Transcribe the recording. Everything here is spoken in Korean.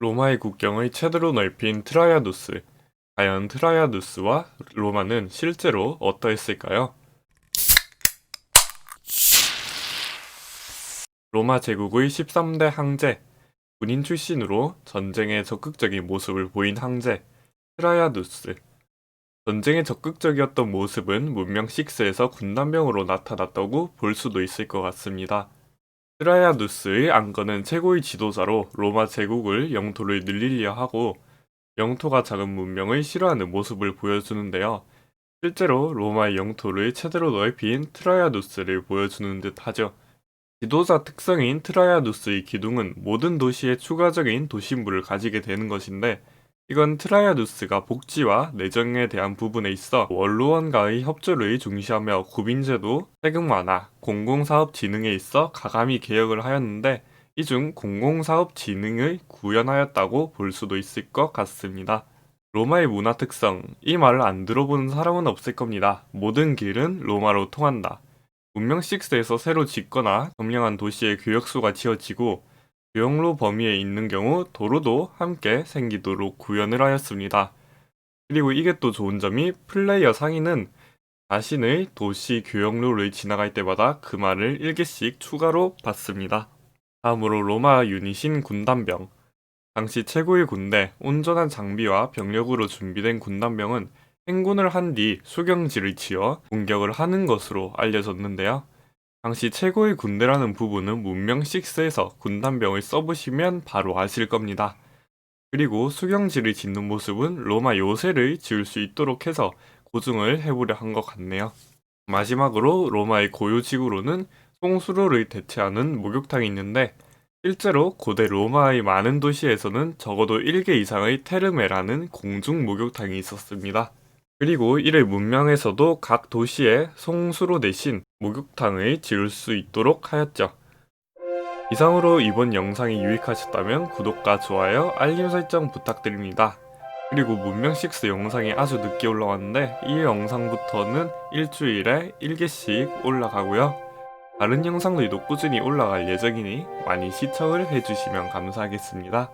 로마의 국경을 최대로 넓힌 트라이아누스. 과연 트라이아누스와 로마는 실제로 어떠했을까요? 로마 제국의 13대 황제, 군인 출신으로 전쟁에 적극적인 모습을 보인 황제, 트라이아누스. 전쟁에 적극적이었던 모습은 문명 6에서 군단병으로 나타났다고 볼 수도 있을 것 같습니다. 트라이아누스의 안건은 최고의 지도자로 로마 제국을 영토를 늘리려 하고 영토가 작은 문명을 싫어하는 모습을 보여주는데요. 실제로 로마의 영토를 최대로 넓힌 트라이아누스를 보여주는 듯 하죠. 지도자 특성인 트라이아누스의 기둥은 모든 도시에 추가적인 도심부를 가지게 되는 것인데 이건 트라이아누스가 복지와 내정에 대한 부분에 있어 원로원과의 협조를 중시하며 국민제도, 세금 완화, 공공사업 진흥에 있어 가감히 개혁을 하였는데 이 중 공공사업 진흥을 구현하였다고 볼 수도 있을 것 같습니다. 로마의 문화 특성, 이 말을 안 들어보는 사람은 없을 겁니다. 모든 길은 로마로 통한다. 문명 6에서 새로 짓거나 점령한 도시의 교역소가 지어지고 교역로 범위에 있는 경우 도로도 함께 생기도록 구현을 하였습니다. 그리고 이게 또 좋은 점이 플레이어 상인은 자신의 도시 교역로를 지나갈 때마다 그 말을 1개씩 추가로 받습니다. 다음으로 로마 유닛인 군단병. 당시 최고의 군대, 온전한 장비와 병력으로 준비된 군단병은 행군을 한 뒤 수경지를 지어 공격을 하는 것으로 알려졌는데요. 당시 최고의 군대라는 부분은 문명 6에서 군단병을 써보시면 바로 아실 겁니다. 그리고 수경지를 짓는 모습은 로마 요새를 지을 수 있도록 해서 고증을 해보려 한 것 같네요. 마지막으로 로마의 고유 지구로는 송수로를 대체하는 목욕탕이 있는데 실제로 고대 로마의 많은 도시에서는 적어도 1개 이상의 테르메라는 공중 목욕탕이 있었습니다. 그리고 이를 문명에서도 각 도시에 송수로 대신 목욕탕을 지을 수 있도록 하였죠. 이상으로 이번 영상이 유익하셨다면 구독과 좋아요, 알림 설정 부탁드립니다. 그리고 문명6 영상이 아주 늦게 올라왔는데 이 영상부터는 일주일에 1개씩 올라가고요. 다른 영상들도 꾸준히 올라갈 예정이니 많이 시청을 해주시면 감사하겠습니다.